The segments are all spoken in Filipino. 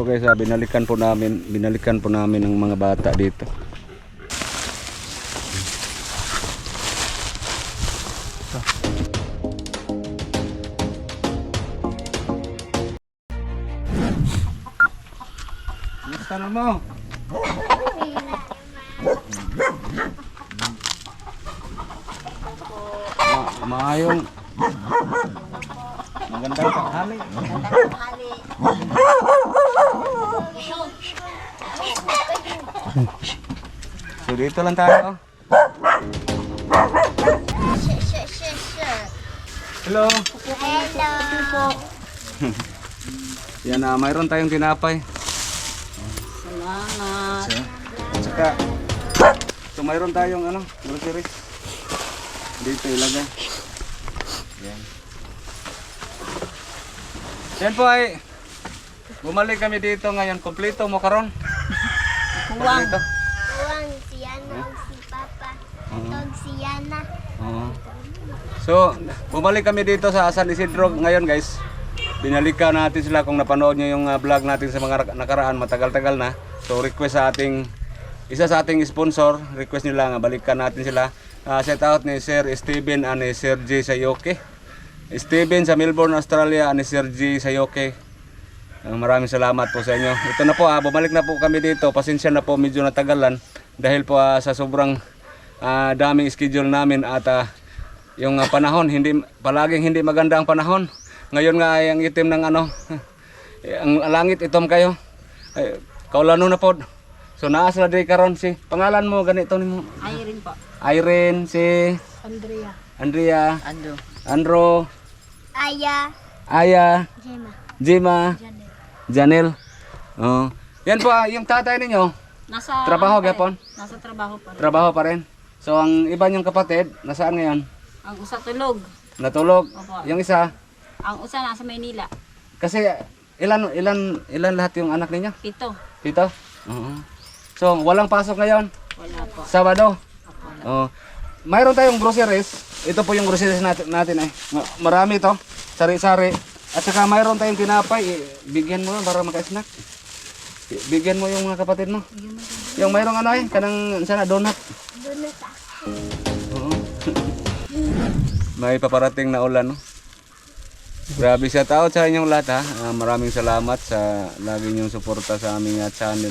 Po guys, ah, binalikan po namin, binalikan po namin ng mga bata dito. Kumusta na mo? Ma maayong magandang tanghali. So dito lang tayo. Hello. Hello. Yan na, mayroon tayong tinapay. Salamat. So, at saka, so mayroon tayong ano, groceries. Dito ilagay. Yan. Yan po ay, bumalik kami dito ngayon. Kompleto mo karon. Kuwang. Kuwang si Yana si Papa. Tog si Yana. Oo. So, bumalik kami dito sa San Isidro ngayon guys. Binalikan natin sila kung napanood nyo yung uh, vlog natin sa mga nak- nakaraan, matagal-tagal na. So, request sa ating, isa sa ating sponsor, request nila nga balikan natin sila. Uh, shout out ni Sir Steven and ni Sir J. Sayoke. Steven sa Melbourne, Australia, and ni Sir J. Sayoke. Uh, maraming salamat po sa inyo. Ito na po, ah, bumalik na po kami dito. Pasensya na po, medyo natagalan. Dahil po ah, sa sobrang ah, daming schedule namin at ah, yung ah, panahon, hindi palaging hindi maganda ang panahon. Ngayon nga ay ang itim ng ano, ang langit itom kayo. Ay, kaulano na po. So naas na karon si pangalan mo ganito nimo. Irene po. Irene si Andrea. Andrea, Ando. Andro, Aya. Aya, Gemma. Jima. Janel. Oh. Yan po ah, yung tatay ninyo, Nasa trabaho ano pa rin? gapon. Nasa trabaho pa rin. Trabaho pa rin. So ang iba niyong kapatid, nasaan ngayon? Ang usa tulog. Natulog. Opo. Yung isa, Ang usa nasa Maynila. kasi ilan ilan ilan lahat yung anak ninyo? Pito. Dito? Oo. So, walang pasok ngayon. Wala po. Sabado. Oo. Mayroon tayong groceries. Ito po yung groceries natin, natin. Ma- Marami to. Sari-sari. At saka mayroon tayong tinapay. Eh, Bigyan mo para maka-snack. Bigyan mo yung mga kapatid mo. Yung mayroong ano ay, kanang sana donut. Donut. May paparating na ulan, no? Grabe siya tao sa inyong lahat, ha? Ah, maraming salamat sa lagi niyong suporta sa aming ah, channel.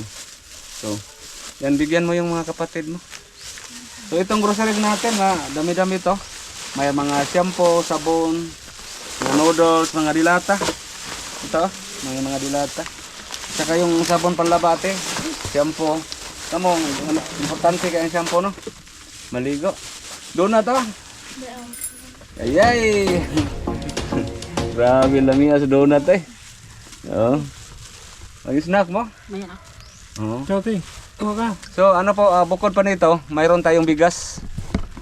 So, yan, bigyan mo yung mga kapatid mo. So, itong grocery natin, ha? Dami-dami to. May mga shampoo, sabon, mga noodles, mga dilata. Ito, mga mga dilata. Saka yung sabon panlabate, shampoo. Tamo, importante kaya yung shampoo, no? Maligo. Doon na to. Ayay! Grabe lamia sa donut eh. Oo. Ang snack mo? Chote, kuha ka. So ano po, ah, bukod pa nito, mayroon tayong bigas.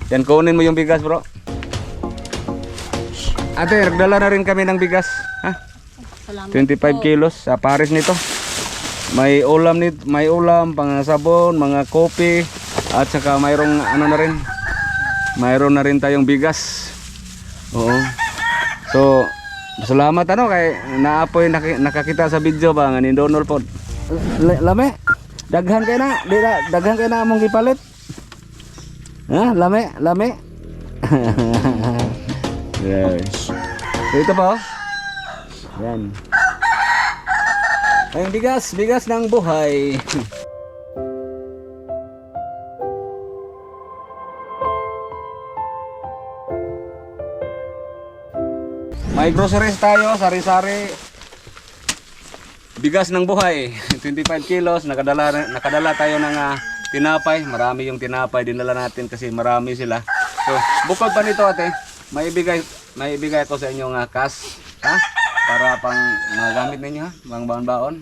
Yan, kunin mo yung bigas bro. Ate, nagdala na rin kami ng bigas. Ha? Salamat 25 kilos sa pares nito. May ulam nito, may ulam, pang sabon, mga kopi, at saka mayroong ano na rin. Mayroon na rin tayong bigas. Oo. So, salamat ano kay naapoy naki, nakakita sa video ba nga ni Donald po. L- lame. Daghan kay na, di na daghan kay na among gipalit. Ha, lame, lame. yes. So, ito pa oh. Yan. Ayun, bigas, bigas ng buhay. May groceries tayo, sari-sari. Bigas ng buhay, 25 kilos, nakadala, nakadala tayo ng ah, tinapay. Marami yung tinapay, dinala natin kasi marami sila. So, bukod pa nito ate, may ibigay, may ibigay ko sa inyo nga cash, ha? Para pang magamit ninyo ha, pang baon-baon.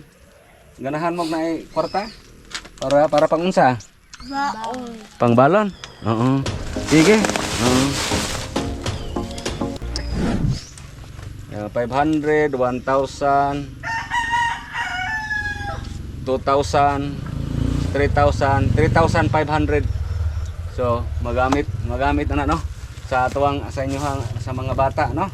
Ganahan mo na kwarta? Para para pang unsa? Baon. Pang balon? Oo. Sige. Oo. Yeah, 500, 1,000, 2,000, 3,000, 3,500. So, magamit, magamit na no sa tuwang sa inyo sa mga bata, no?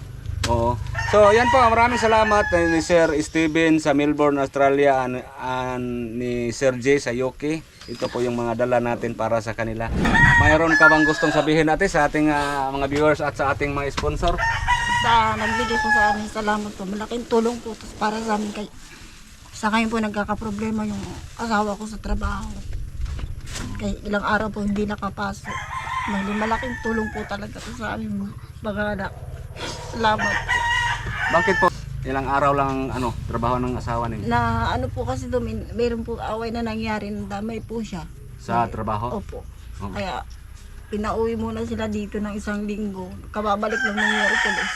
Oo. So, yan po. Maraming salamat eh, ni Sir Steven sa Melbourne, Australia and, and ni Sir J sa UK. Ito po yung mga dala natin para sa kanila. Mayroon ka bang gustong sabihin natin sa ating ah, mga viewers at sa ating mga sponsor? Sa nagbigay po sa amin, salamat po. Malaking tulong po para sa amin kay sa ngayon po nagkakaproblema yung asawa ko sa trabaho. Kay ilang araw po hindi nakapasok. Mali malaking tulong po talaga to sa amin mga anak. Salamat. Bakit po? Ilang araw lang ang ano, trabaho ng asawa ninyo Na ano po kasi doon, meron po away na nangyari, damay po siya. sa trabaho? Opo. Oo. Kaya pinauwi muna sila dito ng isang linggo. Kababalik lang ng Miyerkules.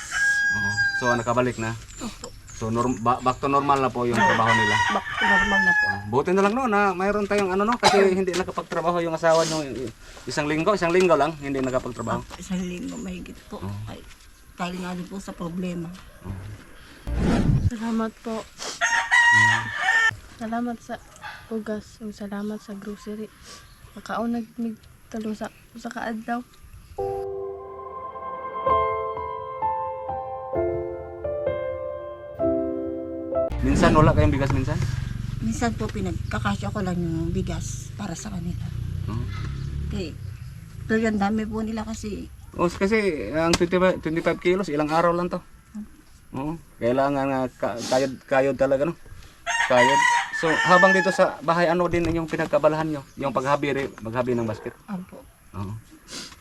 Oo. So, nakabalik na. Opo. So, norm- ba- back to normal na po yung trabaho nila. Back normal na po. Ah, Buti na lang no na mayroon tayong ano no kasi hindi nakapagtrabaho yung asawa nyo isang linggo, isang linggo lang hindi nakapagtrabaho. Opo, isang linggo mahigit po. Ay, dahil nga din po sa problema. Salamat po. Salamat sa ugas, ug salamat sa grocery. Makaon nagmig talo sa sa kaadlaw. Minsan wala kayong bigas minsan? Minsan po pinagkakasya ko lang yung bigas para sa kanila. Okay. Pero yung dami po nila kasi Oh, kasi ang 25, 25 kilos ilang araw lang to. Oo. Kailangan nga ka- kayod kayod talaga no. Kayod. So habang dito sa bahay ano din yung pinagkabalahan nyo? Yung paghabi maghabi ng basket. Ampo. Oo.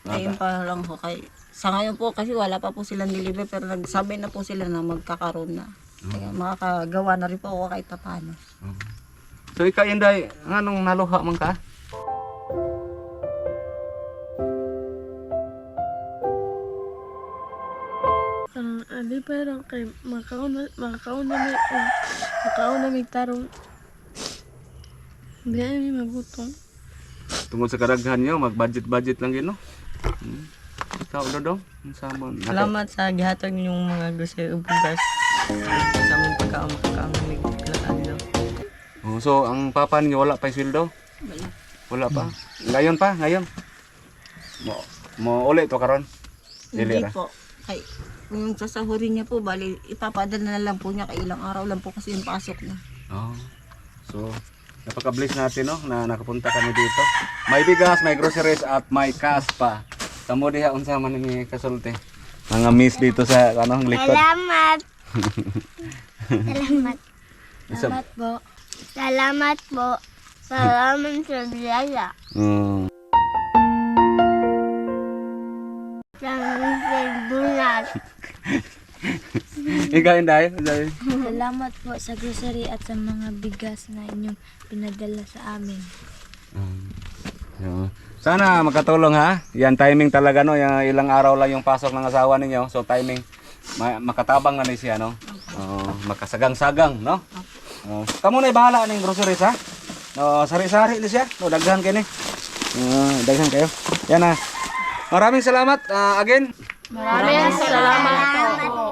Ayun pa lang po kay sa ngayon po kasi wala pa po silang deliver pero nagsabi na po sila na magkakaroon na. Kaya makakagawa na rin po ako kahit paano. So ikaw Inday, anong naluha man ka? Ang ali pero kay makaon na makaon na may uh, makaon na may tarong. Hindi ay may magutong. Tungod sa karaghan nyo, mag-budget-budget lang gino. Hmm. Ikaw, Dodong? Salamat sa gihatag ninyong mga grocery ug bugas. Sa among pagkaon makakaon mig adlaw. Oh, so, ang papa niyo wala pa sweldo? Wala. Wala pa? Ngayon pa? Ngayon? Mo, mo uli to karon? Hindi Dili ra. po. Kay yung sasahurin niya po, bali, ipapadala na lang po niya kay ilang araw lang po kasi yung pasok na. Oh. So, napaka-bless natin no na nakapunta kami dito. May bigas, may groceries at may cash pa. Kamo diha unsa man ni kasulti. Mga miss dito sa ano likod. Salamat. Salamat. Isa, po. Salamat po. Salamat sa biyaya. mm, Salamat sa bunas. ikaw Inday, Inday. Salamat po sa grocery at sa mga bigas na inyong pinadala sa amin. Mm. Yeah. Sana makatulong ha. Yan timing talaga no, yung ilang araw lang yung pasok ng asawa ninyo. So timing ma- makatabang na ni siya no. Oh, makasagang-sagang no. Oh, kamo na bahala ning groceries ha. No, sari-sari ni siya. No, daghan kini. Uh, daghan kayo. Yan na. Maraming salamat ah, again. Maraming salamat po.